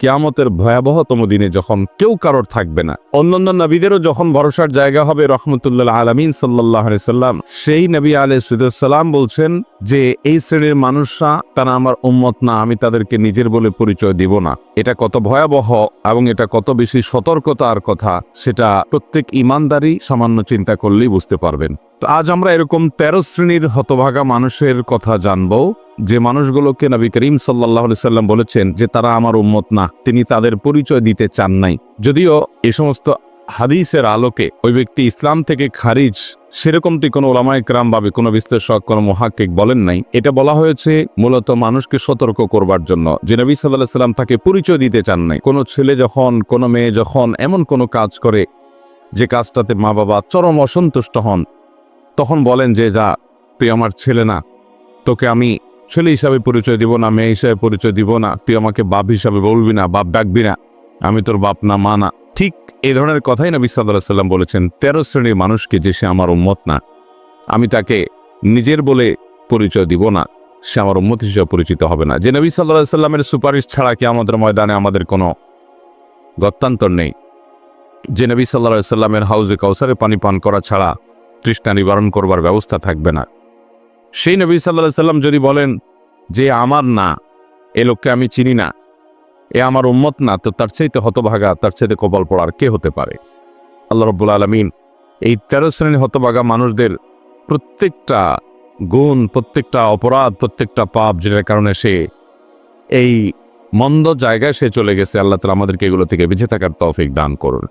কিয়ামতের ভয়াবহতম দিনে যখন কেউ কারোর থাকবে না, অন্যান্য নবীদেরও যখন ভরসার জায়গা হবে রহমতুল্লাহ আলমিন সাল্লাহ সাল্লাম সেই নবী আলহ সালাম বলছেন যে, এই শ্রেণির মানুষরা, তারা আমার উম্মত না, আমি তাদেরকে নিজের বলে পরিচয় দিব না। এটা কত ভয়াবহ এবং এটা কত বেশি সতর্কতার কথা, সেটা প্রত্যেক ইমানদারই সামান্য চিন্তা করলেই বুঝতে পারবেন। আজ আমরা এরকম তেরো শ্রেণির হতভাগা মানুষের কথা জানব, যে মানুষগুলোকে নবী করিম সাল্লাহ সাল্লাম বলেছেন যে তারা আমার উম্মত না, তিনি তাদের পরিচয় দিতে চান নাই। যদিও এ সমস্ত হাদিসের আলোকে ওই ব্যক্তি ইসলাম থেকে খারিজ সেরকমটি কোনো ওলামায় ক্রাম বা কোনো বিশ্লেষক, কোনো মহাকিক বলেন নাই। এটা বলা হয়েছে মূলত মানুষকে সতর্ক করবার জন্য, যে নবী সাল্লাহ সাল্লাম তাকে পরিচয় দিতে চান নাই। কোনো ছেলে যখন, কোনো মেয়ে যখন এমন কোনো কাজ করে, যে কাজটাতে মা বাবা চরম অসন্তুষ্ট হন তখন বলেন যে, যা, তুই আমার ছেলে না। তোকে আমি ছেলে হিসাবে পরিচয় দিব না, মেয়ে হিসাবে পরিচয় দিব না। তুই আমাকে বাপ হিসাবে বলবি না, বাপ ডাকবি না। আমি তোর বাপ না, মা না। ঠিক এই ধরনের কথাই নবী সাল্লাহ সাল্লাম বলেছেন। তেরো শ্রেণির মানুষকে যে সে আমার উম্মত না, আমি তাকে নিজের বলে পরিচয় দিব না। সে আমার উম্মত হিসেবে পরিচিত হবে না। যে নবী সাল্লাহ সাল্লামের সুপারিশ ছাড়া কি আমাদের ময়দানে আমাদের কোনো গত্যান্তর নেই। যে নবী সাল্লাহ সাল্লামের হাউজে কাউসারে পানি পান করা ছাড়া তৃষ্ণা নিবারণ করবার ব্যবস্থা থাকবে না। সেই নবী সাল্লাহ সাল্লাম যদি বলেন, যে আমার না, এ লোককে আমি চিনি না, এ আমার উম্মত না, তো তার চাইতে হতভাগা, তার চাইতে কপাল পড়ার কে হতে পারে? আল্লাহ রব্বুল আলমিন এই তেরো শ্রেণির হতভাগা মানুষদের প্রত্যেকটা গুণ, প্রত্যেকটা অপরাধ, প্রত্যেকটা পাপ যেটার কারণে সে এই মন্দ জায়গায় সে চলে গেছে, আল্লাহ তালা আমাদেরকে এগুলো থেকে বেঁচে থাকার তৌফিক দান করুন।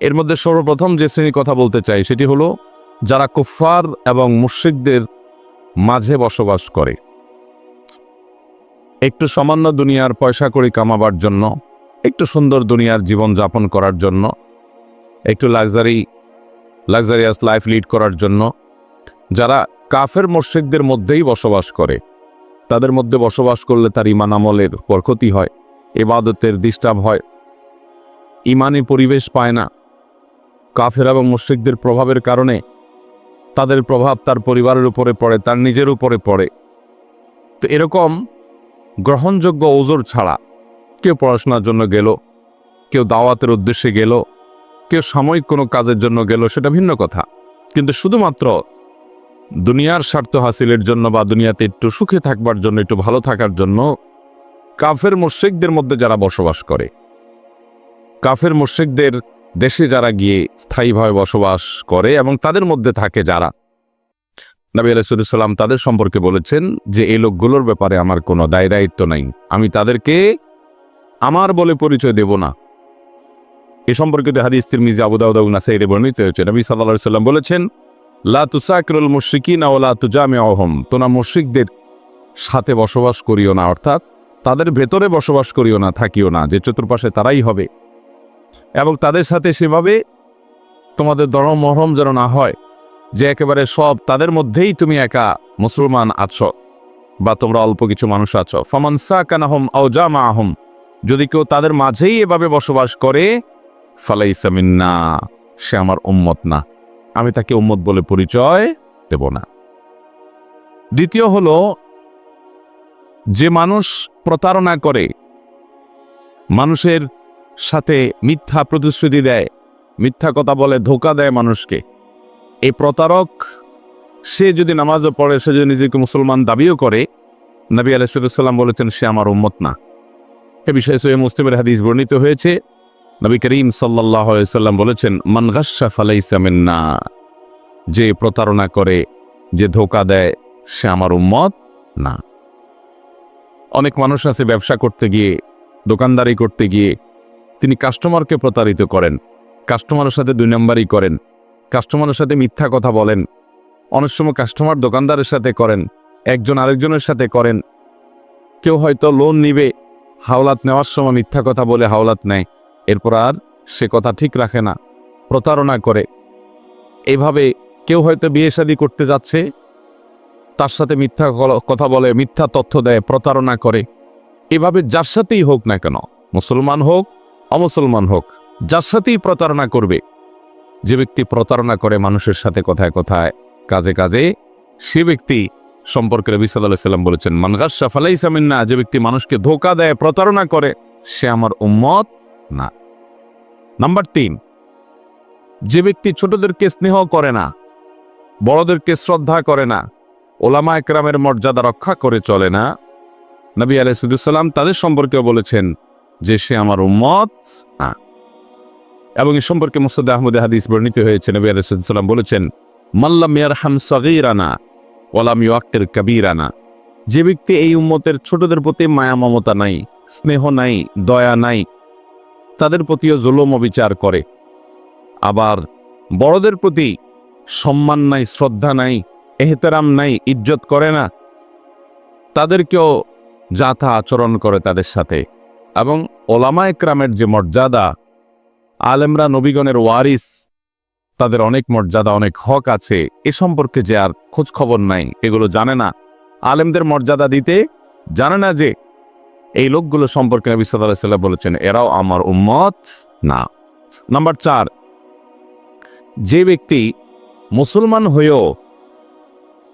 এর মধ্যে সর্বপ্রথম যে শ্রেণির কথা বলতে চাই, সেটি হলো যারা কুফফার এবং মুশ্রিকদের মাঝে বসবাস করে। একটু সামান্য দুনিয়ার পয়সা করি কামাবার জন্য, একটু সুন্দর দুনিয়ার জীবন যাপন করার জন্য, একটু লাক্সারি, লাক্সারিয়াস লাইফ লিড করার জন্য, যারা কাফের মোর্শেকদের মধ্যেই বসবাস করে, তাদের মধ্যে বসবাস করলে তার ইমান আমলের পর ক্ষতি হয় এবাদতের ডিস্টার্ব হয়। ইমানে পরিবেশ পায় না। কাফের এবং মুশ্রিকদের প্রভাবের কারণে তাদের প্রভাব তার পরিবারের উপরে পড়ে, তার নিজের উপরে পড়ে। তো এরকম গ্রহণযোগ্য ওজোর ছাড়া কেউ পড়াশোনার জন্য গেল, কেউ দাওয়াতের উদ্দেশ্যে গেল, কেউ সাময়িক কোনো কাজের জন্য গেল, সেটা ভিন্ন কথা। কিন্তু শুধুমাত্র দুনিয়ার স্বার্থ হাসিলের জন্য বা দুনিয়াতে একটু সুখে থাকবার জন্য, একটু ভালো থাকার জন্য কাফের মোর্শেকদের মধ্যে যারা বসবাস করে, কাফের মোর্শেকদের দেশে যারা গিয়ে স্থায়ীভাবে বসবাস করে এবং তাদের মধ্যে থাকে যারা। নবী আলাইসাল্লাম তাদের সম্পর্কে বলেছেন যে এই লোকগুলোর ব্যাপারে আমার কোনো দায় দায়িত্ব নাই। আমি তাদেরকে আমার বলে পরিচয় দেব না। এ সম্পর্কিত হাদিস তিরমিজি, আবু দাউদ আবু নাসাইরে বর্ণিত হয়েছে। নবী সাল্লাল্লাহু সাল্লাম বলেছেন, লা তুসাকিরুল মুশরিকিনা ওয়া লা তুজামিউহুম। তোনা মুশরিকদের সাথে বসবাস করিও না, অর্থাৎ তাদের ভেতরে বসবাস করিও না, থাকিও না, যে চতুর্পাশে তারাই হবে। এবং তাদের সাথে সেভাবে তোমাদের দরম মহরম যেন না হয়, যে একেবারে সব তাদের মধ্যেই তুমি একা মুসলমান আছো বা তোমরা অল্প কিছু মানুষ আছো। ফমানসা কানাহম আউজামা আহম যদি কেউ তাদের মাঝেই এভাবে বসবাস করে ফালাইসামিন্না সে আমার উম্মত না। আমি তাকে উম্মত বলে পরিচয় দেব না। দ্বিতীয় হলো, যে মানুষ প্রতারণা করে, মানুষের সাথে মিথ্যা প্রতিশ্রুতি দেয়। মিথ্যা কথা বলে ধোকা দেয় মানুষকে। এই প্রতারক, সে যদি নামাজও পড়ে, সে যদি নিজেকে মুসলমান দাবিও করে, নবী আলাইসাল্লাম বলেছেন, সে আমার উম্মত না। এ বিষয়ে সৈয় মুসলিমের হাদিস বর্ণিত হয়েছে। নবী করিম সাল্লাহ সাল্লাম বলেছেন মানগাসা ফালাইসামিন্না যে প্রতারণা করে, যে ধোকা দেয়, সে আমার উম্মত না। অনেক মানুষ আছে ব্যবসা করতে গিয়ে, দোকানদারি করতে গিয়ে তিনি কাস্টমারকে প্রতারিত করেন কাস্টমারের সাথে দুই নম্বরই করেন কাস্টমারের সাথে মিথ্যা কথা বলেন, অনেক সময় কাস্টমার দোকানদারের সাথে করেন, একজন আরেকজনের সাথে করেন। কেউ হয়তো লোন নিবে, হাওলাত নেওয়ার সময় মিথ্যা কথা বলে হাওলাত নেয়, এরপর আর সে কথা ঠিক রাখে না, প্রতারণা করে। এভাবে কেউ হয়তো বিয়ে শাদী করতে যাচ্ছে, তার সাথে মিথ্যা কথা বলে, মিথ্যা তথ্য দেয়, প্রতারণা করে। এভাবে যার সাথেই হোক না কেন, মুসলমান হোক অমুসলমান হোক, যার সাথেই প্রতারণা করবে। যে ব্যক্তি প্রতারণা করে মানুষের সাথে কথায় কথায়, কাজে কাজে, সে ব্যক্তি সম্পর্কে রবি সাল্লাহ সাল্লাম বলেছেন মানগাসা ফালাইসামিন্না যে ব্যক্তি মানুষকে ধোকা দেয়, প্রতারণা করে, সে আমার উম্মত না। নাম্বার তিন, যে ব্যক্তি ছোটদেরকে স্নেহ করে না, বড়দেরকে শ্রদ্ধা করে না, ওলামা একরামের মর্যাদা রক্ষা করে চলে না, নবী আলাইসাল্লাম তাদের সম্পর্কেও বলেছেন যে সে আমার উম্মত। না এবং এ সম্পর্কে মুসাদ আহমদ হাদিস বর্ণিত হয়েছে। নবী আলাইসাল্লাম বলেছেন মাল্লাম ইয়ারহাম সগীরানা ওয়ালাম ইউআক্কের কাবীরানা। যে ব্যক্তি এই উম্মতের ছোটদের প্রতি মায়া, মমতা নাই, স্নেহ নাই, দয়া নাই, তাদের প্রতিও জুলুম বিচার করে। আবার বড়দের প্রতি সম্মান নাই, শ্রদ্ধা নাই, এহতেরাম নাই, ইজ্জত করে না। তাদেরকেও যাথা আচরণ করে তাদের সাথে। এবং ওলামা একরামের যে মর্যাদা, আলেমরা নবীগণের ওয়ারিস, তাদের অনেক মর্যাদা, অনেক হক আছে, এ সম্পর্কে যে আর খোঁজ খবর নাই, এগুলো জানে না। আলেমদের মর্যাদা দিতে জানে না যে এই লোকগুলো সম্পর্কে নবী সাল্লাহ বলেছেন, এরাও আমার উম্মত না। নাম্বার চার, যে ব্যক্তি মুসলমান হয়েও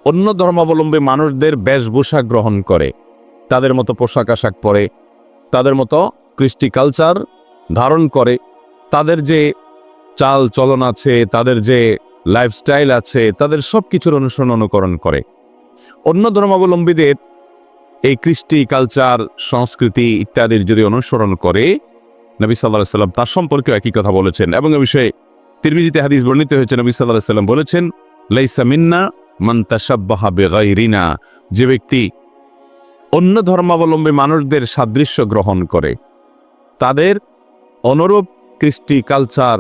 অন্য ধর্মাবলম্বী মানুষদের বেশভূষা গ্রহণ করে, তাদের মতো পোশাক আশাক পরে তাদের মতো কৃষ্টি কালচার ধারণ করে। তাদের যে চাল চলন আছে, তাদের যে লাইফস্টাইল আছে, তাদের সব কিছুর অনুসরণ অনুকরণ করে। অন্য ধর্মাবলম্বীদের এই কৃষ্টি কালচার সংস্কৃতি ইত্যাদির যদি অনুসরণ করে, নবী সাল্লাহ সাল্লাম তার সম্পর্কেও একই কথা বলেছেন এবং এ বিষয়ে তিরমিজিতে হাদিস বর্ণিত হয়েছে, নবী সাল্লাহ সাল্লাম বলেছেন, লাইসা মিন্না মান তাসাব্বাহা বেগাইরিনা। যে ব্যক্তি অন্য ধর্মাবলম্বী মানুষদের সাদৃশ্য গ্রহণ করে। তাদের অনুরূপ কৃষ্টি, কালচার,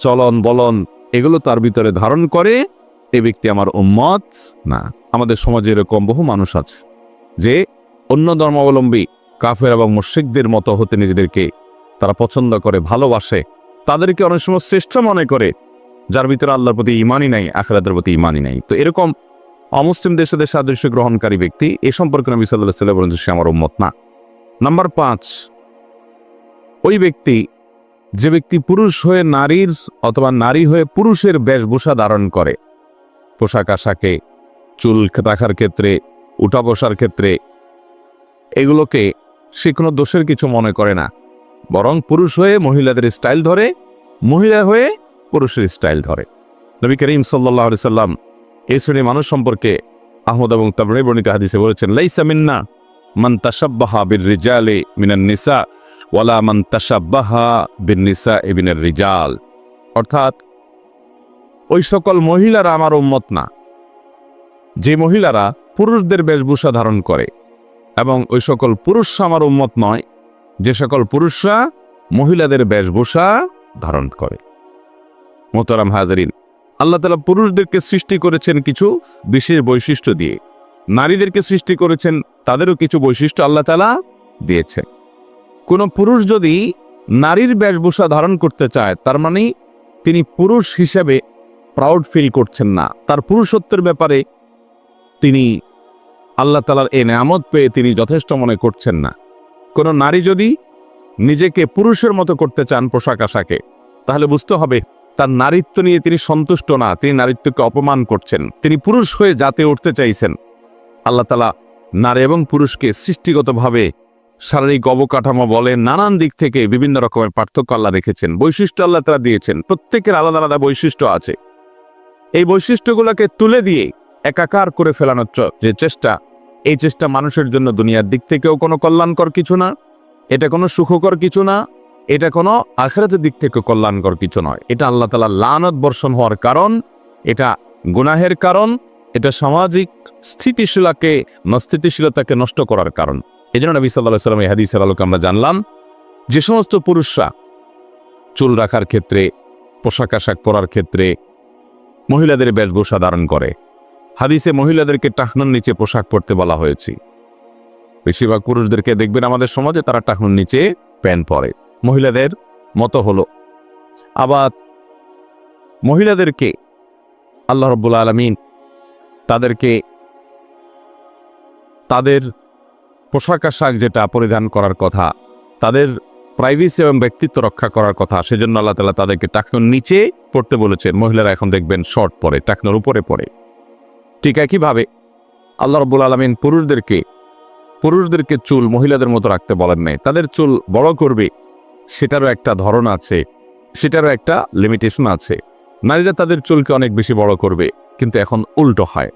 চলন, বলন, এগুলো তার ভিতরে ধারণ করে, এ ব্যক্তি আমার উম্মত না। আমাদের সমাজে এরকম বহু মানুষ আছে, যে অন্য ধর্মাবলম্বী কাফের এবং মুশ্রিকদের মতো হতে নিজেদেরকে তারা পছন্দ করে, ভালোবাসে। তাদেরকে অনেক সময় শ্রেষ্ঠ মনে করে, যার ভিতরে আল্লাহর প্রতি ইমানই নাই, আখেরাতের প্রতি ইমানই নাই। তো এরকম অমুসলিম দেশে সাদৃশ্য গ্রহণকারী ব্যক্তি, এ সম্পর্কে নবী সাল্লাহ সাল্লাম বলেন সে আমার উম্মত না। নাম্বার পাঁচ, ওই ব্যক্তি, যে ব্যক্তি পুরুষ হয়ে নারীর অথবা নারী হয়ে পুরুষের বেশভূষা ধারণ করে। পোশাক আশাকে, চুল রাখার ক্ষেত্রে, উঠা বসার ক্ষেত্রে, এগুলোকে সে কোনো দোষের কিছু মনে করে না। বরং পুরুষ হয়ে মহিলাদের স্টাইল ধরে, মহিলা হয়ে পুরুষের স্টাইল ধরে। নবী করিম সাল্লাহ সাল্লাম এই শ্রেণির মানুষ সম্পর্কে আহমদ এবং তাবরে বর্ণিত হাদিসে বলেছেন, লাইসা মিন্না মান তাসাব্বাহা বির রিজালে মিনান নিসা ওয়ালা মান তাসাব্বাহা বিন নিসা এবিনের রিজাল। অর্থাৎ, ওই সকল মহিলারা আমার উম্মত না। যে মহিলারা পুরুষদের বেশভূষা ধারণ করে এবং ওই সকল পুরুষ আমার উম্মত নয়, যে সকল পুরুষরা মহিলাদের বেশভূষা ধারণ করে। মোতারাম হাজারিন আল্লাহ তালা পুরুষদেরকে সৃষ্টি করেছেন কিছু বিশেষ বৈশিষ্ট্য দিয়ে। নারীদেরকে সৃষ্টি করেছেন তাদেরও কিছু বৈশিষ্ট্য আল্লাহ তালা দিয়েছে কোনো পুরুষ যদি নারীর বেশভূষা ধারণ করতে চায়, তার মানে তিনি পুরুষ হিসেবে প্রাউড ফিল করছেন না। তার পুরুষত্বের ব্যাপারে তিনি আল্লাহ তালার এ নেয়ামত পেয়ে তিনি যথেষ্ট মনে করছেন না। কোনো নারী যদি নিজেকে পুরুষের মতো করতে চান পোশাক আশাকে, তাহলে বুঝতে হবে তার নারীত্ব নিয়ে তিনি সন্তুষ্ট না, তিনি নারীত্বকে অপমান করছেন। তিনি পুরুষ হয়ে জাতে উঠতে চাইছেন। আল্লাহ তালা নারী এবং পুরুষকে সৃষ্টিগতভাবে শারীরিক অবকাঠামো বলে নানান দিক থেকে বিভিন্ন রকমের পার্থক্য আল্লাহ রেখেছেন। বৈশিষ্ট্য আল্লাহ তালা দিয়েছেন। প্রত্যেকের আলাদা আলাদা বৈশিষ্ট্য আছে। এই বৈশিষ্ট্যগুলোকে তুলে দিয়ে একাকার করে ফেলানোর যে চেষ্টা, এই চেষ্টা মানুষের জন্য দুনিয়ার দিক থেকেও কোনো কল্যাণকর কিছু না, এটা কোনো সুখকর কিছু না এটা কোনো আখেরাতের দিক থেকে কল্যাণকর কিছু নয়। এটা আল্লাহ তালা লানত বর্ষণ হওয়ার কারণ, এটা গুনাহের কারণ, এটা সামাজিক স্থিতিশীলাকে স্থিতিশীলতাকে নষ্ট করার কারণ। এই জন্য নবী সাল্লাহ সাল্লাম হাদিসের আলোকে আমরা জানলাম, যে সমস্ত পুরুষরা চুল রাখার ক্ষেত্রে, পোশাক আশাক পরার ক্ষেত্রে মহিলাদের বেশভূষা ধারণ করে। হাদিসে মহিলাদেরকে টাকনুর নিচে পোশাক পরতে বলা হয়েছে। বেশিরভাগ পুরুষদেরকে দেখবেন আমাদের সমাজে তারা টাকনুর নিচে প্যান্ট পরে। মহিলাদের মতো হলো। আবার মহিলাদেরকে আল্লাহ রব্বুল আলমিন তাদেরকে তাদের পোশাক আশাক যেটা পরিধান করার কথা, তাদের প্রাইভেসি এবং ব্যক্তিত্ব রক্ষা করার কথা, সেজন্য আল্লাহ তালা তাদেরকে টাকনোর নিচে পড়তে বলেছেন। মহিলারা এখন দেখবেন শর্ট পরে, টাকনোর উপরে পড়ে। ঠিক একইভাবে আল্লাহ রব্বুল আলমিন পুরুষদেরকে পুরুষদেরকে চুল মহিলাদের মতো রাখতে বলেন নাই। তাদের চুল বড় করবে সেটারও একটা ধরন আছে, সেটারও একটা লিমিটেশন আছে। নারীরা তাদের চুলকে অনেক বেশি বড় করবে, কিন্তু এখন উল্টো হয়।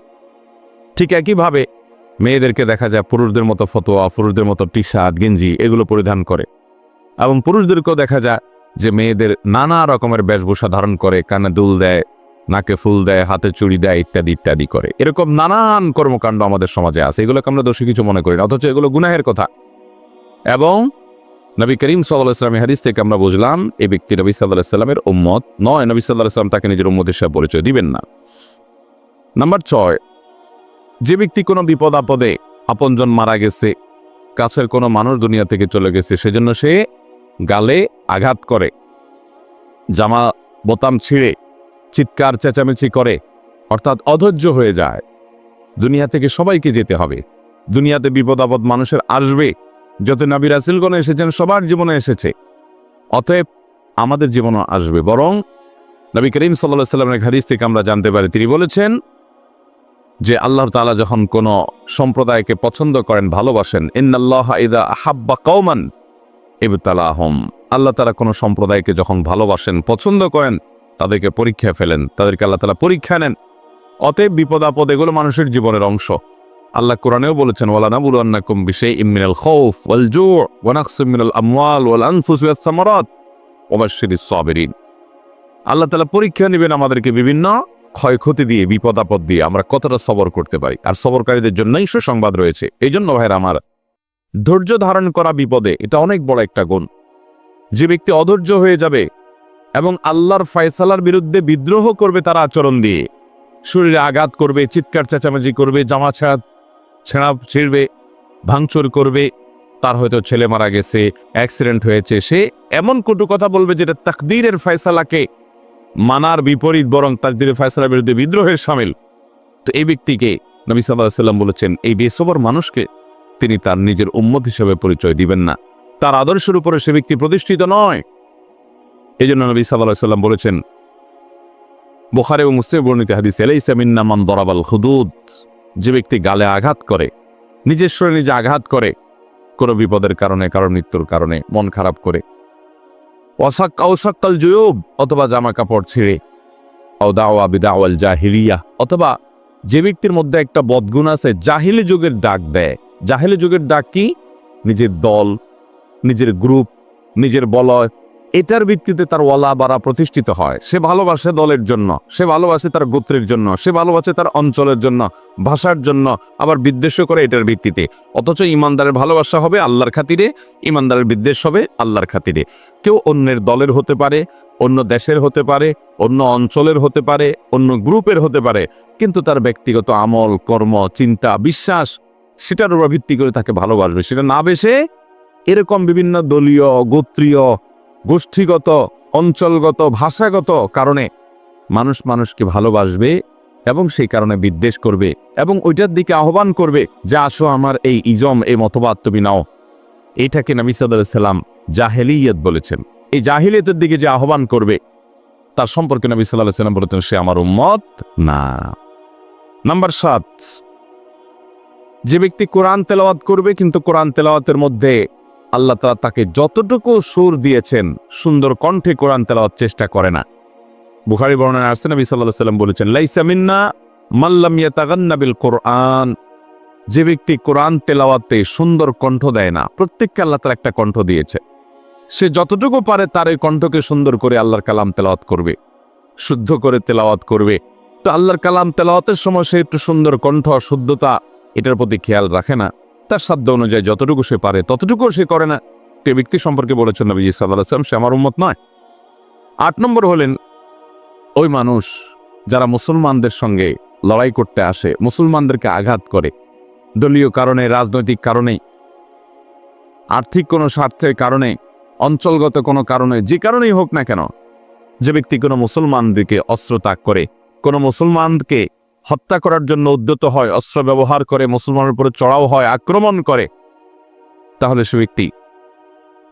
ঠিক একইভাবে মেয়েদেরকে দেখা যায় পুরুষদের মতো ফতোয়া, পুরুষদের মতো টি শার্ট গেঞ্জি এগুলো পরিধান করে। এবং পুরুষদেরকেও দেখা যায় যে মেয়েদের নানা রকমের বেশভূষা ধারণ করে, কানে দুল দেয়, নাকে ফুল দেয়, হাতে চুড়ি দেয়, ইত্যাদি ইত্যাদি করে। এরকম নানান কর্মকাণ্ড আমাদের সমাজে আছে, এগুলোকে আমরা দোষী কিছু মনে করি না, অথচ এগুলো গুনাহের কথা। এবং নবী করিম সাল্লাহ ইসলামের হাদিস থেকে আমরা বুঝলাম, এই ব্যক্তি নবী সাল্লাহ ইসলামের উম্মত নয়। নবী সাল্লাহ ইসলাম তাকে নিজের উম্মত হিসাবে পরিচয় দিবেন না। নাম্বার ছয়, যে ব্যক্তি কোনো বিপদ আপদে আপনজন মারা গেছে, কাছের কোনো মানুষ দুনিয়া থেকে চলে গেছে, সেজন্য সে গালে আঘাত করে, জামা বোতাম ছিঁড়ে, চিৎকার, চেঁচামেচি করে, অর্থাৎ অধৈর্য হয়ে যায়। দুনিয়া থেকে সবাইকে যেতে হবে। দুনিয়াতে বিপদ আপদ মানুষের আসবে যত নবী রাসিলগণ এসেছেন, সবার জীবনে এসেছে। অতএব আমাদের জীবনও আসবে। বরং নবী করিম সাল্লাহ সাল্লামের হাদিস থেকে আমরা জানতে পারি, তিনি বলেছেন যে আল্লাহ তাআলা যখন কোন সম্প্রদায়কে পছন্দ করেন, ভালোবাসেন, ইন্নাল্লাহ ইদা আহাব্বা কওমান ইবতালাহম। আল্লাহ তাআলা কোনো সম্প্রদায়কে যখন ভালোবাসেন, পছন্দ করেন, তাদেরকে পরীক্ষা ফেলেন, তাদেরকে আল্লাহ তাআলা পরীক্ষা নেন। অতএব বিপদ আপদ এগুলো মানুষের জীবনের অংশ। আল্লাহ কোরআনেও বলেছেন ওয়ালা নাবুলান্নাকুম বিশাইইম মিনাল খাউফ ওয়াল জু' ওয়া নাকসিম মিনাল আমওয়াল ওয়াল আনফুস ওয়াস সামারাত ওয়া সাবিরিন। আল্লাহ তাআলা পরীক্ষা নেবেন আমাদেরকে বিভিন্ন ক্ষয়ক্ষতি দিয়ে, বিপদ আপদ দিয়ে, আমরা কতটা সবর করতে পারি। আর সবরকারীদের জন্যই সুসংবাদ রয়েছে। এই জন্য ভাইরা আমার, ধৈর্য ধারণ করা বিপদে, এটা অনেক বড় একটা গুণ। যে ব্যক্তি অধৈর্য হয়ে যাবে এবং আল্লাহর ফয়সালার বিরুদ্ধে বিদ্রোহ করবে তার আচরণ দিয়ে, শরীরে আঘাত করবে, চিৎকার চেঁচামেচি করবে জামা ছেঁড়া ছেঁড়া ছিঁড়বে, ভাঙচুর করবে, তার হয়তো ছেলে মারা গেছে অ্যাক্সিডেন্ট হয়েছে, সে এমন কটু কথা বলবে যেটা তাকদীরের ফয়সালাকে মানার বিপরীত, বরং তাকদীরের ফয়সালার বিরুদ্ধে বিদ্রোহের সামিল। তো এই ব্যক্তিকে নবী সাল্লাহ সাল্লাম বলেছেন, এই বেসবর মানুষকে তিনি তার নিজের উম্মত হিসেবে পরিচয় দিবেন না। তার আদর্শের উপরে সে ব্যক্তি প্রতিষ্ঠিত নয়। এই জন্য নবী সাল্লাহ সাল্লাম বলেছেন, বোখারে ও মুসলিম বর্ণিত হাদিস এলাইসামিন্নামান দরাবাল হুদুদ। যে ব্যক্তি গালে আঘাত করে, নিজের শরীরে নিজে আঘাত করে, কোনো বিপদের কারণে, কারও মৃত্যুর কারণে মন খারাপ করে। অসাক অসাক্কাল জয়ুব, অথবা জামা কাপড় ছিঁড়ে দাওয়া বিদাওয়াল জাহিলিয়া, অথবা যে ব্যক্তির মধ্যে একটা বদগুণ আছে, জাহিলি যুগের ডাক দেয়। জাহিলি যুগের ডাক কি? নিজের দল, নিজের গ্রুপ, নিজের বলয় এটার ভিত্তিতে তার ওয়ালা বাড়া প্রতিষ্ঠিত হয়। সে ভালোবাসে দলের জন্য, সে ভালোবাসে তার গোত্রের জন্য, সে ভালোবাসে তার অঞ্চলের জন্য, ভাষার জন্য, আবার বিদ্বেষ করে এটার ভিত্তিতে। অথচ ইমানদারের ভালোবাসা হবে আল্লাহর খাতিরে, ইমানদারের বিদ্বেষ হবে আল্লাহর খাতিরে। কেউ অন্যের দলের হতে পারে, অন্য দেশের হতে পারে, অন্য অঞ্চলের হতে পারে, অন্য গ্রুপের হতে পারে, কিন্তু তার ব্যক্তিগত আমল, কর্ম, চিন্তা, বিশ্বাস, সেটার উপর ভিত্তি করে তাকে ভালোবাসবে। সেটা না বেশে এরকম বিভিন্ন দলীয়, গোত্রীয় গোষ্ঠীগত, অঞ্চলগত, ভাষাগত কারণে মানুষ মানুষকে ভালোবাসবে এবং সেই কারণে বিদ্বেষ করবে এবং ওইটার দিকে আহ্বান করবে, যে আসো আমার এই ইজম, এই মতবাদ তুমি নাও। এইটাকে নবী সাল্লাম জাহেলিয়ত বলেছেন। এই জাহিলিয়তের দিকে যে আহ্বান করবে, তার সম্পর্কে নবী সাল্লাহ সাল্লাম বলেছেন, সে আমার উম্মত না। নাম্বার সাত, যে ব্যক্তি কোরআন তেলাওয়াত করবে, কিন্তু কোরআন তেলাওয়াতের মধ্যে আল্লাহ তালা তাকে যতটুকু সুর দিয়েছেন, সুন্দর কণ্ঠে কোরআন তেলাওয়ার চেষ্টা করে না। বুখারি বর্ণনা আসছে, নবী সাল্লাহ সাল্লাম বলেছেন, লাইসা মিন্না মাল্লাম ইয়াতাগান্না বিল কোরআন। যে ব্যক্তি কোরআন তেলাওয়াতে সুন্দর কণ্ঠ দেয় না, প্রত্যেককে আল্লাহ তার একটা কণ্ঠ দিয়েছে। সে যতটুকু পারে তার ওই কণ্ঠকে সুন্দর করে আল্লাহর কালাম তেলাওয়াত করবে, শুদ্ধ করে তেলাওয়াত করবে। তো আল্লাহর কালাম তেলাওয়াতের সময় সে একটু সুন্দর কণ্ঠ শুদ্ধতা এটার প্রতি খেয়াল রাখে না। তার সাধ্য অনুযায়ী যতটুকু সে পারে ততটুকু সে করে না। তে ব্যক্তি সম্পর্কে বলেছেন নবীজি সাল্লাহ আসলাম সে আমার উম্মত নয়। আট নম্বর হলেন, ওই মানুষ যারা মুসলমানদের সঙ্গে লড়াই করতে আসে, মুসলমানদেরকে আঘাত করে, দলীয় কারণে, রাজনৈতিক কারণে, আর্থিক কোনো স্বার্থের কারণে, অঞ্চলগত কোনো কারণে, যে কারণেই হোক না কেন, যে ব্যক্তি কোনো মুসলমানদেরকে অস্ত্র ত্যাগ করে, কোনো মুসলমানকে হত্যা করার জন্য উদ্যত হয়, অস্ত্র ব্যবহার করে, মুসলমানের উপরে চড়াও হয়, আক্রমণ করে। তাহলে সে ব্যক্তি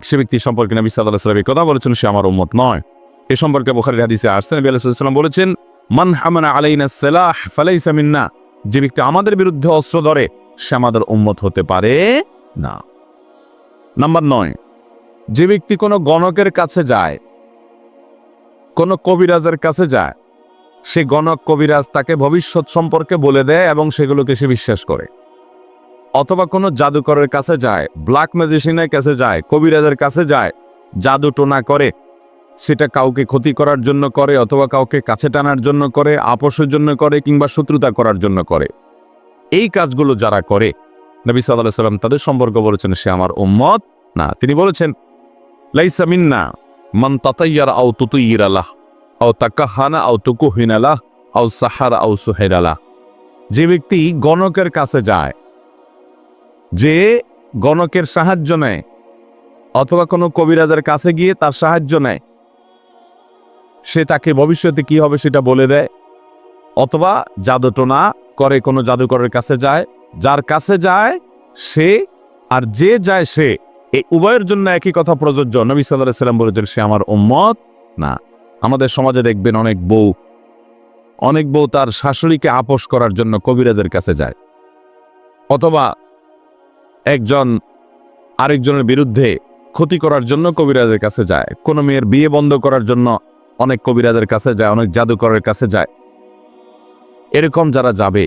সে ব্যক্তি সম্পর্কে নবী সাল্লাহ সাল্লাম কথা বলেছেন, সে আমার উম্মত নয়। এ সম্পর্কে বোখারি হাদিসে আসছেন নবী আলাইসাল্লাম বলেছেন, মান হামানা আলাইনা সালাহ ফালাইসা যে ব্যক্তি আমাদের বিরুদ্ধে অস্ত্র ধরে, সে আমাদের উম্মত হতে পারে না। নাম্বার নয়, যে ব্যক্তি কোনো গণকের কাছে যায়, কোনো কবিরাজের কাছে যায় সে গণক কবিরাজ তাকে ভবিষ্যৎ সম্পর্কে বলে দেয় এবং সেগুলোকে সে বিশ্বাস করে। অথবা কোনো জাদুকরের কাছে যায় ব্ল্যাক ম্যাজিশিয়ানের কাছে যায়, কবিরাজের কাছে যায়, জাদু টোনা করে। সেটা কাউকে ক্ষতি করার জন্য করে অথবা কাউকে কাছে টানার জন্য করে, আপোষের জন্য করে কিংবা শত্রুতা করার জন্য করে। এই কাজগুলো যারা করে, নবী সাল্লাহ সাল্লাম তাদের সম্পর্ক বলেছেন, সে আমার উম্মত। না, তিনি বলেছেন, লাইসা মিন্না মান তাতাইয়ার আও তুতুইর আলাহ আও তাকাহানা আও তুকুহিন আলাহ আও সাহারা আও সুহের আলাহ যে ব্যক্তি গণকের কাছে যায়, যে গণকের সাহায্য নেয়, অথবা কোনো কবিরাজের কাছে গিয়ে তার সাহায্য নেয়, সে তাকে ভবিষ্যতে কি হবে সেটা বলে দেয়। অথবা জাদুটোনা করে কোনো জাদুকরের কাছে যায়, যার কাছে যায় সে, আর যে যায় সে এই উভয়ের জন্য একই কথা প্রযোজ্য। নবী সাল্লাহ সাল্লাম বলেছেন, সে আমার উম্মত না। আমাদের সমাজে দেখবেন অনেক বউ অনেক বউ তার শাশুড়িকে আপোষ করার জন্য কবিরাজের কাছে যায়। অথবা একজন আরেকজনের বিরুদ্ধে ক্ষতি করার জন্য কবিরাজের কাছে যায়। কোনো মেয়ের বিয়ে বন্ধ করার জন্য অনেক কবিরাজের কাছে যায়, অনেক জাদুকরের কাছে যায়। এরকম যারা যাবে,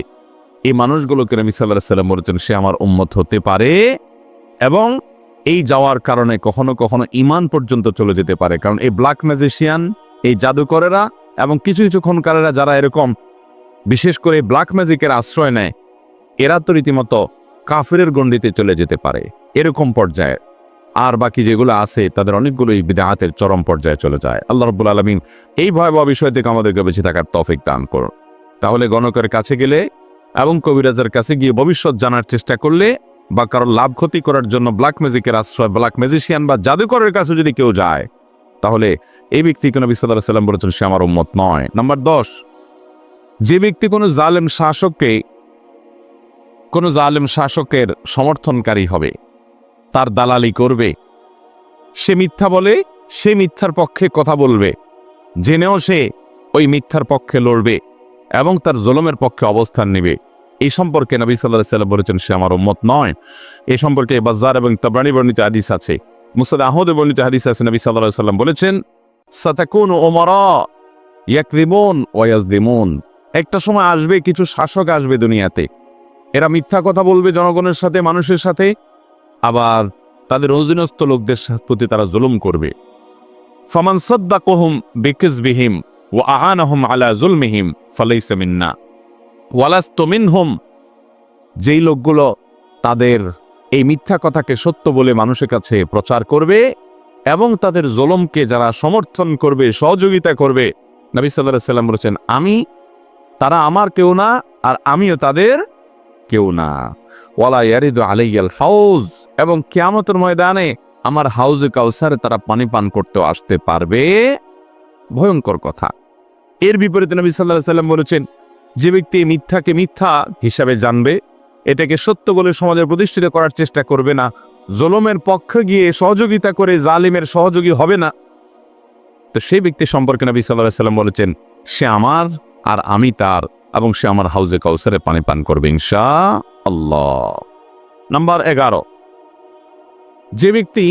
এই মানুষগুলোকে নবী সাল্লাহ সাল্লাম বলেছেন, সে আমার উম্মত হতে পারে এবং এই যাওয়ার কারণে কখনো কখনো ইমান পর্যন্ত চলে যেতে পারে। কারণ এই ব্ল্যাক ম্যাজিশিয়ান এই জাদুকরেরা এবং কিছু কিছু ক্ষণকারেরা যারা এরকম বিশেষ করে ব্ল্যাক ম্যাজিকের আশ্রয় নেয়, এরা তো রীতিমতো কাফিরের গণ্ডিতে চলে যেতে পারে এরকম পর্যায়ে। আর বাকি যেগুলো আছে, তাদের অনেকগুলোই বিদাহাতের চরম পর্যায়ে চলে যায়। আল্লাহ রব্বুল আলমিন এই ভয়াবহ বিষয় থেকে আমাদেরকে বেঁচে থাকার তফিক দান করুন। তাহলে গণকের কাছে গেলে এবং কবিরাজের কাছে গিয়ে ভবিষ্যৎ জানার চেষ্টা করলে বা কারোর লাভ ক্ষতি করার জন্য ব্ল্যাক ম্যাজিকের আশ্রয় ব্ল্যাক ম্যাজিশিয়ান বা জাদুকরের কাছে যদি কেউ যায় তাহলে এই ব্যক্তিকে নবী সাল্লাহ সাল্লাম বলেছেন, সে আমার উম্মত নয়। নাম্বার দশ, যে ব্যক্তি কোনো জালেম শাসককে, কোনো জালেম শাসকের সমর্থনকারী হবে, তার দালালি করবে, সে মিথ্যা বলে, সে মিথ্যার পক্ষে কথা বলবে, জেনেও সে ওই মিথ্যার পক্ষে লড়বে এবং তার জলমের পক্ষে অবস্থান নেবে, এই সম্পর্কে নবী সাল্লাহ সাল্লাম বলেছেন, সে আমার উম্মত নয়। এ সম্পর্কে বাজার এবং তাবরানি বর্ণিত হাদিস আছে। মুসাদ আহমদে বর্ণিত হাদিস আছে, নবী সাল্লাহ সাল্লাম বলেছেন, সাতাকুন ওমরা ইয়াকদিমুন ওয়াজদিমুন একটা সময় আসবে, কিছু শাসক আসবে দুনিয়াতে। এরা মিথ্যা কথা বলবে জনগণের সাথে, মানুষের সাথে, আবার তাদের অধীনস্থ লোকদের প্রতি তারা জুলুম করবে। ফমান সদ্দাকহুম বিকিজবিহিম ও আহানহম আলা জুলমিহিম ফালাইসা মিন্না। ওয়ালাস্ত মিনহুম, যেই লোকগুলো তাদের এই মিথ্যা কথাকে সত্য বলে মানুষের কাছে প্রচার করবে এবং তাদের জলমকে যারা সমর্থন করবে, সহযোগিতা করবে, নবী সাল্লাহ সাল্লাম বলেছেন, আমি, তারা আমার কেউ না আর আমিও তাদের কেউ না। ওয়ালা ইয়ারিদু আলাইয়াল হাউজ এবং কিয়ামতের ময়দানে আমার হাউজে কাউসারে তারা পানি পান করতেও আসতে পারবে। ভয়ঙ্কর কথা। এর বিপরীতে নবী সাল্লাহ সাল্লাম বলেছেন, যে ব্যক্তি মিথ্যাকে মিথ্যা হিসাবে জানবে এটাকে সত্য বলে সমাজে প্রতিষ্ঠিত করার চেষ্টা করবে না। জলমের পক্ষে গিয়ে সহযোগিতা করে জালিমের সহযোগী হবে না। তো সেই ব্যক্তি সম্পর্কে নবী সাল্লাহ সাল্লাম বলেছেন, সে আমার আর আমি তার এবং সে আমার হাউজে কাউসারে পানি পান করবে ইনশা আল্লাহ নাম্বার এগারো। যে ব্যক্তি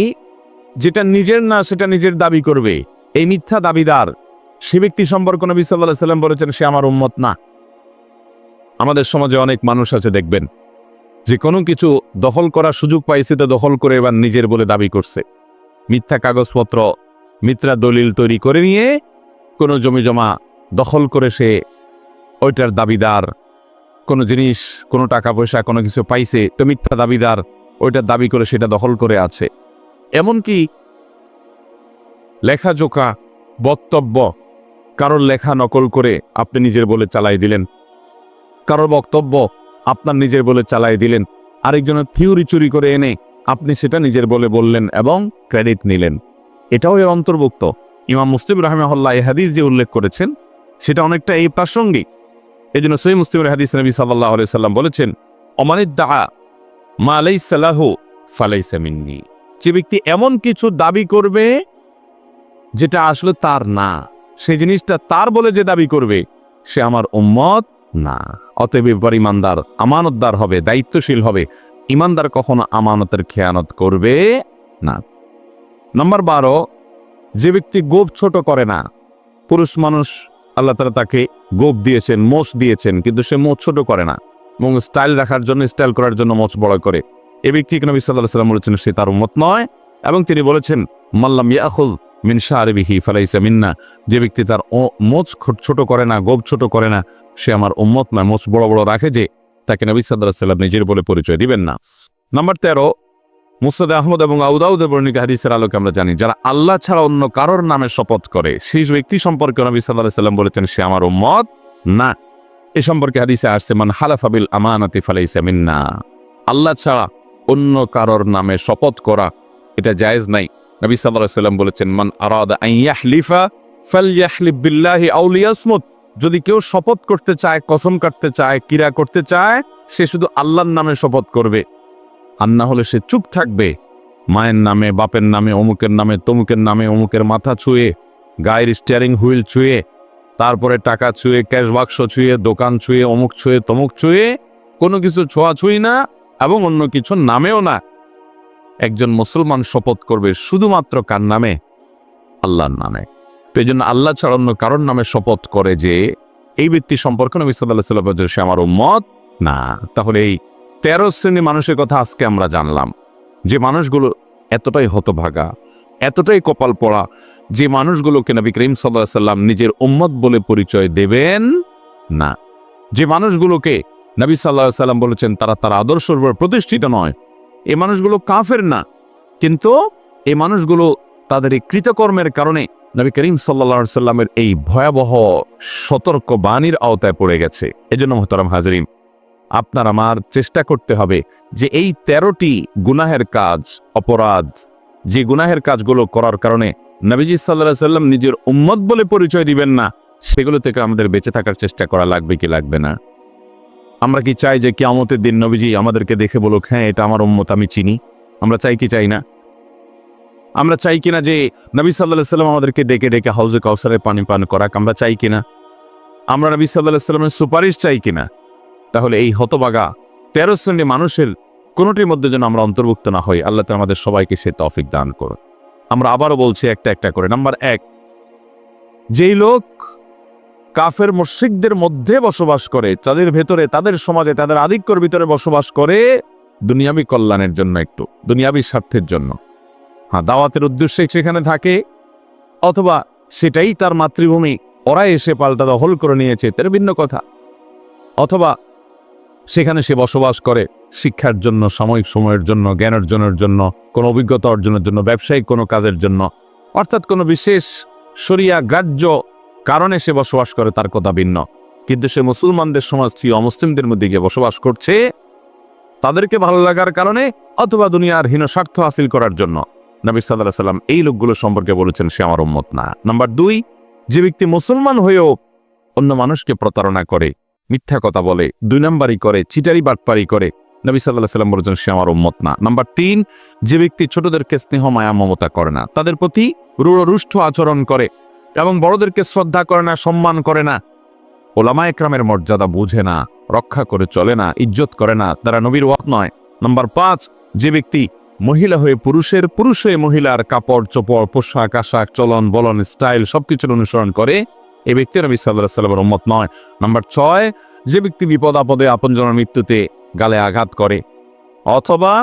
যেটা নিজের না, সেটা নিজের দাবি করবে, এই মিথ্যা দাবিদার, সে ব্যক্তি সম্পর্ক নবী সাল্লাহ সাল্লাম বলেছেন, সে আমার উম্মত না। আমাদের সমাজে অনেক মানুষ আছে, দেখবেন যে কোনো কিছু দখল করার সুযোগ পাইছে তা দখল করে এবার নিজের বলে দাবি করছে। মিথ্যা কাগজপত্র মিথ্যা দলিল তৈরি করে নিয়ে কোনো জমি জমা দখল করে সে ওইটার দাবিদার, কোনো জিনিস, কোনো টাকা পয়সা, কোনো কিছু পাইছে তো মিথ্যা দাবিদার ওইটার দাবি করে সেটা দখল করে আছে। এমনকি লেখাজোকা বক্তব্য কারোর লেখা নকল করে আপনি নিজের বলে চালাই দিলেন। কারোর বক্তব্য আপনার নিজের বলে চালাই দিলেন। আরেকজনের থিওরি চুরি করে এনে আপনি সেটা নিজের বলে বললেন এবং ক্রেডিট নিলেন। এটাও এর অন্তর্ভুক্ত। ইমাম মুসলিম রাহমাহুল্লাহ এই হাদিস যে উল্লেখ করেছেন, সেটা অনেকটা এই প্রাসঙ্গিক। এই জন্য সই মুসলিমের হাদিস নবী সাল্লাহ সাল্লাম বলেছেন অমানিত দা মা আলাই সাল্লাহ ফালাইসা মিন্নি। যে ব্যক্তি এমন কিছু দাবি করবে যেটা আসলে তার না, সেই জিনিসটা তার বলে যে দাবি করবে, সে আমার উম্মত না। অতএব এবার ইমানদার আমানতদার হবে, দায়িত্বশীল হবে। ইমানদার কখনো আমানতের খেয়ানত করবে না। নাম্বার বারো, যে ব্যক্তি গোপ ছোট করে না, পুরুষ মানুষ আল্লাহ তালা তাকে গোপ দিয়েছেন মোষ দিয়েছেন, কিন্তু সে মোচ ছোট করে না এবং স্টাইল রাখার জন্য, স্টাইল করার জন্য মোচ বড় করে। এ ব্যক্তিকে নবী সাল্লাহ সাল্লাম বলেছেন, সে তার উম্মত নয় এবং তিনি বলেছেন মাল্লাম ইয়াহুল মিন শাহরিবিহি ফালাইসা মিন্না। যে ব্যক্তি তার মোচ ছোট করে না, গোপ ছোট করে না, সে আমার উম্মত নয়। মোচ বড় বড় রাখে যে তাকে নবী সাল্লাহ সাল্লাম নিজের বলে পরিচয় দিবেন না। নাম্বার তেরো মুসাদ আহমদ এবং আউদাউদের বর্ণিক হাদিসের আলোকে আমরা জানি, যারা আল্লাহ ছাড়া অন্য কারোর নামে শপথ করে, সেই ব্যক্তি সম্পর্কে নবী সাল্লাহ সাল্লাম বলেছেন, সে আমার উম্মত না। এ সম্পর্কে হাদিসে আসছে, মান হালাফাবিল আমানাতি ফালাইসা মিন্না। আল্লাহ ছাড়া অন্য কারোর নামে শপথ করা, এটা জায়েজ নাই। নবী আলাইহি সাল্লাম বলেছেন, মান আরাদা বিল্লাহি যদি কেউ শপথ করতে চায়, কসম কাটতে চায় কিরা করতে চায়, সে শুধু আল্লাহর নামে শপথ করবে। আর না হলে সে চুপ থাকবে, মায়ের নামে, বাপের নামে, অমুকের নামে, তমুকের নামে, অমুকের মাথা ছুঁয়ে, গায়ের স্টিয়ারিং হুইল ছুঁয়ে, তারপরে টাকা ছুঁয়ে, ক্যাশ বাক্স ছুঁয়ে, দোকান ছুঁয়ে, অমুক ছুঁয়ে, তমুক ছুঁয়ে, কোনো কিছু ছোঁয়া ছুঁই না এবং অন্য কিছু নামেও না। একজন মুসলমান শপথ করবে শুধুমাত্র কার নামে? আল্লাহর নামে। তো এই জন্য আল্লাহ ছাড়া অন্য কারোর নামে শপথ করে যে এই ব্যক্তি সম্পর্কে নবী সাল্লাহ সাল্লাম সে আমার উম্মত? না। তাহলে এই তেরো শ্রেণি মানুষের কথা আজকে আমরা জানলাম। যে মানুষগুলো এতটাই হতভাগা, এতটাই কপাল পড়া, যে মানুষগুলোকে নবী করিম সাল্লাহ সাল্লাম নিজের উম্মত বলে পরিচয় দেবেন না। যে মানুষগুলোকে নবী সাল্লাহ সাল্লাম বলেছেন, তারা তার আদর্শের উপর প্রতিষ্ঠিত নয় এ মানুষগুলো কাফের না, কিন্তু এই মানুষগুলো তাদের এই কৃতকর্মের কারণে নবী করিম সাল্লা সাল্লামের এই ভয়াবহ সতর্ক বাণীর আওতায় পড়ে গেছে। এজন্য মোহতারাম হাজরিন, আপনার আমার চেষ্টা করতে হবে যে এই তেরোটি গুনাহের কাজ, অপরাধ, যে গুনাহের কাজগুলো করার কারণে নবীজি সাল্লাহ সাল্লাম নিজের উম্মত বলে পরিচয় দিবেন না, সেগুলো থেকে আমাদের বেঁচে থাকার চেষ্টা করা লাগবে কি লাগবে না? আমরা কি চাই যে কিয়ামতের দিন নবীজি আমাদেরকে দেখে বলুক হ্যাঁ এটা আমার উম্মত, আমি চিনি। আমরা চাই কি চাই না? আমরা চাই কিনা যে নবী সাল্লাহ সাল্লাম আমাদেরকে ডেকে ডেকে হাউজে কাউসারে পানি পান করাক, আমরা চাই কিনা আমরা নবী সাল্লাহ সাল্লামের সুপারিশ চাই কিনা তাহলে এই হতবাগা তেরো শ্রেণি মানুষের কোনোটির মধ্যে যেন আমরা অন্তর্ভুক্ত না হই। আল্লাহ তাআলা আমাদের সবাইকে সে তফিক দান করুন। আমরা আবারও বলছি একটা একটা করে। নাম্বার এক, যেই লোক কাফের মুশরিকদের মধ্যে বসবাস করে, তাদের ভেতরে, তাদের সমাজে, তাদের আধিক্যর ভিতরে বসবাস করে দুনিয়াবি কল্যাণের জন্য একটু, দুনিয়াবি স্বার্থের জন্য। হ্যাঁ দাওয়াতের উদ্দেশ্যে সেখানে থাকে, অথবা সেটাই তার মাতৃভূমি ওরা এসে পাল্টা দখল করে নিয়েছে তার ভিন্ন কথা। অথবা সেখানে সে বসবাস করে, শিক্ষার জন্য, সাময়িক সময়ের জন্য, জ্ঞান অর্জনের জন্য, কোনো অভিজ্ঞতা অর্জনের জন্য, ব্যবসায়িক কোনো কাজের জন্য। অর্থাৎ কোনো বিশেষ সরিয়া গ্রাহ্য কারণে সে বসবাস করে, তার কথা ভিন্ন। কিন্তু সে মুসলমানদের সমাজ থেকে অমুসলিমদের মধ্যে গিয়ে বসবাস করছে তাদেরকে ভালো লাগার কারণে অথবা দুনিয়ার হীন স্বার্থ হাসিল করার জন্য। নবী সাল্লাহ সাল্লাম এই লোকগুলো সম্পর্কে বলেছেন, সে আমার উম্মত না। নাম্বার দুই, যে ব্যক্তি মুসলমান হয়েও অন্য মানুষকে প্রতারণা করে, মিথ্যা কথা বলে, দুই নাম্বারই করে, চিটারি বাটপারি করে, নবী সাল্লাহ সাল্লাম বলেছেন, সে আমার উম্মত না। নাম্বার তিন, যে ব্যক্তি ছোটদেরকে স্নেহ, মায়া, মমতা করে না, তাদের প্রতি রুষ্ঠ আচরণ করে এবং বড়দেরকে শ্রদ্ধা করে না, সম্মান করে না। ওলামা একরামের মর্যাদা বুঝে না, রক্ষা করে চলে না, ইজ্জত করে না, তারা নবীর ওয়াক নয়। নাম্বার পাঁচ, যে ব্যক্তি মহিলা হয়ে পুরুষের, পুরুষ হয়ে মহিলার কাপড়, চোপড়, পোশাক, আশাক, চলন, বলন, স্টাইল সবকিছুর অনুসরণ করে এই ব্যক্তি নবী সাল্লাহ সাল্লামের উম্মত নয়। নাম্বার ছয়, যে ব্যক্তি বিপদ আপদে আপনজনের মৃত্যুতে গালে আঘাত করে, অথবা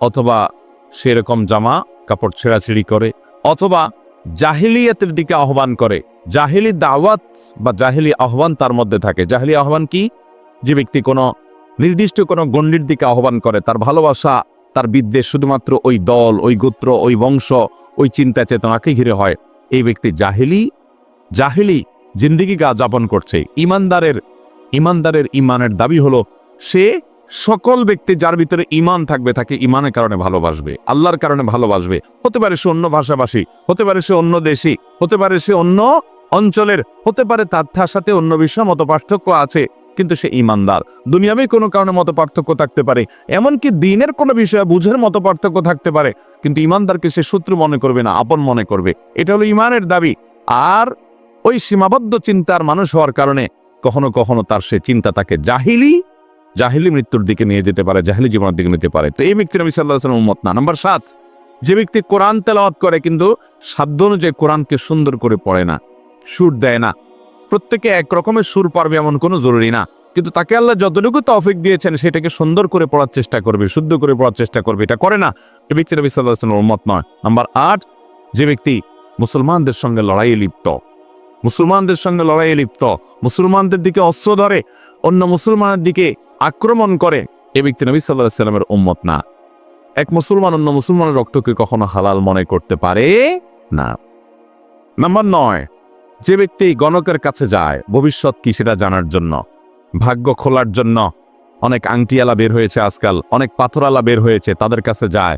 অথবা সেরকম জামা কাপড় ছেঁড়াছিড়ি করে, অথবা জাহিলিয়াতের দিকে আহ্বান করে। জাহিলি দাওয়াত বা জাহিলি আহ্বান তার মধ্যে থাকে। জাহিলি আহ্বান কি? যে ব্যক্তি কোনো নির্দিষ্ট কোনো গণ্ডির দিকে আহ্বান করে, তার ভালোবাসা, তার বিদ্বেষ শুধুমাত্র ওই দল, ওই গোত্র, ওই বংশ, ওই চিন্তা চেতনাকে ঘিরে হয়। এই ব্যক্তি জাহিলি জাহিলি জিন্দিগি গা যাপন করছে। ইমানদারের ইমানদারের ইমানের দাবি হলো, সে সকল ব্যক্তি যার ভিতরে ইমান থাকবে, তাকে ইমানের কারণে ভালোবাসবে, আল্লাহর কারণে ভালোবাসবে। হতে পারে সে অন্য ভাষাভাষী, হতে পারে সে অন্য দেশি, হতে পারে সে অন্য অঞ্চলের, হতে পারে তার সাথে অন্য বিষয় মত পার্থক্য আছে, কিন্তু সে ইমানদার দুনিয়াবে কোনো কারণে মত পার্থক্য থাকতে পারে, এমনকি দিনের কোনো বিষয়ে বুঝের মতো পার্থক্য থাকতে পারে, কিন্তু ইমানদারকে সে শত্রু মনে করবে না, আপন মনে করবে। এটা হলো ইমানের দাবি। আর ওই সীমাবদ্ধ চিন্তার মানুষ হওয়ার কারণে কখনো কখনো তার সে চিন্তা তাকে জাহিলি জাহিলি মৃত্যুর দিকে নিয়ে যেতে পারে, জাহিলি জীবনের দিকে নিতে পারে। তো এই ব্যক্তি নবী সাল্লাহ সাল্লাম উম্মত না। নাম্বার সাত, যে ব্যক্তি কোরআন তেলাওয়াত করে কিন্তু সাধ্য অনুযায়ী কোরআনকে সুন্দর করে পড়ে না, সুর দেয় না। প্রত্যেকে এক রকমের সুর পারবে এমন কোনো জরুরি না। কিন্তু তাকে আল্লাহ যতটুকু তৌফিক দিয়েছেন, সেটাকে সুন্দর করে পড়ার চেষ্টা করবে, শুদ্ধ করে পড়ার চেষ্টা করবে। এটা করে না, এ ব্যক্তি নবী সাল্লাহ উম্মত নয়। নাম্বার আট, যে ব্যক্তি মুসলমানদের সঙ্গে লড়াইয়ে লিপ্ত, মুসলমানদের সঙ্গে লড়াইয়ে লিপ্ত, মুসলমানদের দিকে অস্ত্র ধরে, অন্য মুসলমানের দিকে আক্রমণ করে, এ ব্যক্তি নবী সাল্লাহ সাল্লামের উম্মত না। এক মুসলমান অন্য মুসলমানের রক্তকে কখনো হালাল মনে করতে পারে না। নাম্বার নয়, যে ব্যক্তি গণকের কাছে যায়, ভবিষ্যৎ কি সেটা জানার জন্য? ভাগ্য খোলার জন্য। অনেক আংটিয়ালা বের হয়েছে আজকাল, অনেক পাথরালা বের হয়েছে, তাদের কাছে যায়।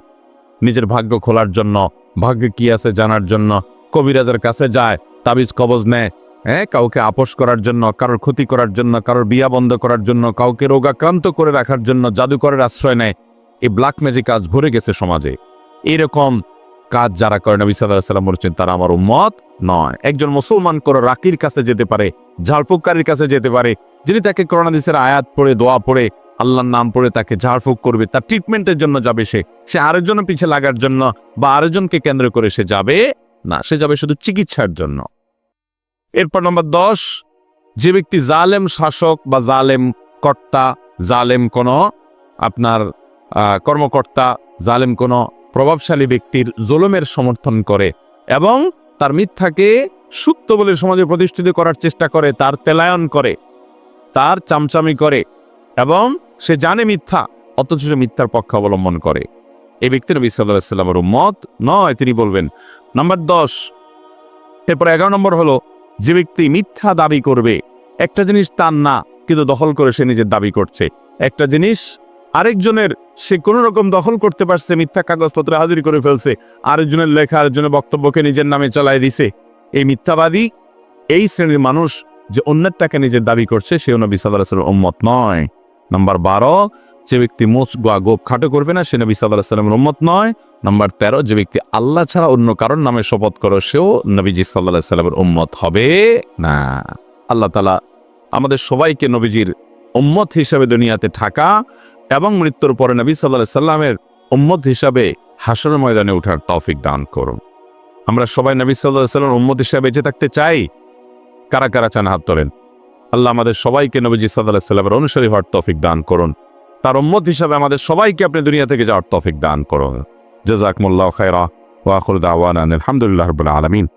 নিজের ভাগ্য খোলার জন্য, ভাগ্যে কি আছে জানার জন্য? কবিরাজের কাছে যায়, তাবিজ কবজ নেয় হ্যাঁ কাউকে আপোষ করার জন্য, কারোর ক্ষতি করার জন্য, কারোর বিয়া বন্ধ করার জন্য, কাউকে রোগাক্রান্ত করে রাখার জন্য জাদুকরের আশ্রয় নেয়। এই ব্ল্যাক ম্যাজিক কাজ ভরে গেছে সমাজে। এরকম কাজ যারা করে, নবী সাল্লাম বলছেন, তারা আমার উম্মত নয়। একজন মুসলমান করে রাকির কাছে যেতে পারে, ঝাড়ফুককারীর কাছে যেতে পারে, যিনি তাকে করোনাদিসের আয়াত পড়ে, দোয়া পড়ে, আল্লাহর নাম পড়ে তাকে ঝাড়ফুক করবে, তার ট্রিটমেন্টের জন্য যাবে সে। সে আরেকজনের পিছে লাগার জন্য বা আরেকজনকে কেন্দ্র করে সে যাবে না। সে যাবে শুধু চিকিৎসার জন্য। এরপর নম্বর দশ, যে ব্যক্তি জালেম শাসক বা জালেম কর্তা, জালেম কোনো আপনার কর্মকর্তা, জালেম কোনো প্রভাবশালী ব্যক্তির জুলুমের সমর্থন করে এবং তার মিথ্যাকে সুপ্ত বলে সমাজে প্রতিষ্ঠিত করার চেষ্টা করে, তার তেলায়ন করে, তার চামচামি করে এবং সে জানে মিথ্যা, অথচ সে মিথ্যার পক্ষ অবলম্বন করে। এই ব্যক্তির নবী সাল্লামের মত নয়, তিনি বলবেন। নাম্বার দশ, এরপর এগারো নম্বর হলো যে ব্যক্তি মিথ্যা দাবি করবে, একটা জিনিস তার না, কিন্তু দখল করে সে নিজের দাবি করছে। একটা জিনিস আরেকজনের, সে কোন রকম দখল করতে পারছে, মিথ্যা কাগজপত্রে হাজির করে ফেলছে, আরেকজনের লেখা, আরেকজনের বক্তব্যকে নিজের নামে চালায় দিছে। এই মিথ্যাবাদী, এই শ্রেণির মানুষ যে অন্যের টাকা নিজের দাবি করছে, সেও নবী সাল্লাহ উম্মত নয়। নাম্বার বারো, যে ব্যক্তি মোচ গোয়া গোপ খাটো করবে না, সে নবী সাল্লামের উম্মত নয়। নাম্বার তেরো, যে ব্যক্তি আল্লাহ ছাড়া অন্য কারোর নামে শপথ করো, সেও নবীজি সাল্লাহ সাল্লামের উম্মত হবে না। আল্লাহ তালা আমাদের সবাইকে নবীজির উম্মত হিসাবে দুনিয়াতে থাকা এবং মৃত্যুর পরে নবী সাল্লাহ সাল্লামের উম্মত হিসাবে হাসর ময়দানে ওঠার তৌফিক দান করুন। আমরা সবাই নবী সাল্লাহ সাল্লামের উম্মত হিসাবে বেঁচে থাকতে চাই। কারা কারা চান হাত তোলেন? আল্লাহ আমাদের সবাইকে নবীজি সাল্লাহ সাল্লামের অনুসারী হওয়ার তৌফিক দান করুন। তার উম্মত হিসাবে আমাদের সবাইকে আপনি দুনিয়া থেকে যাওয়ার তৌফিক দান করুন। جزاكم الله خيرا وآخر دعوانا أن الحمد لله رب العالمين.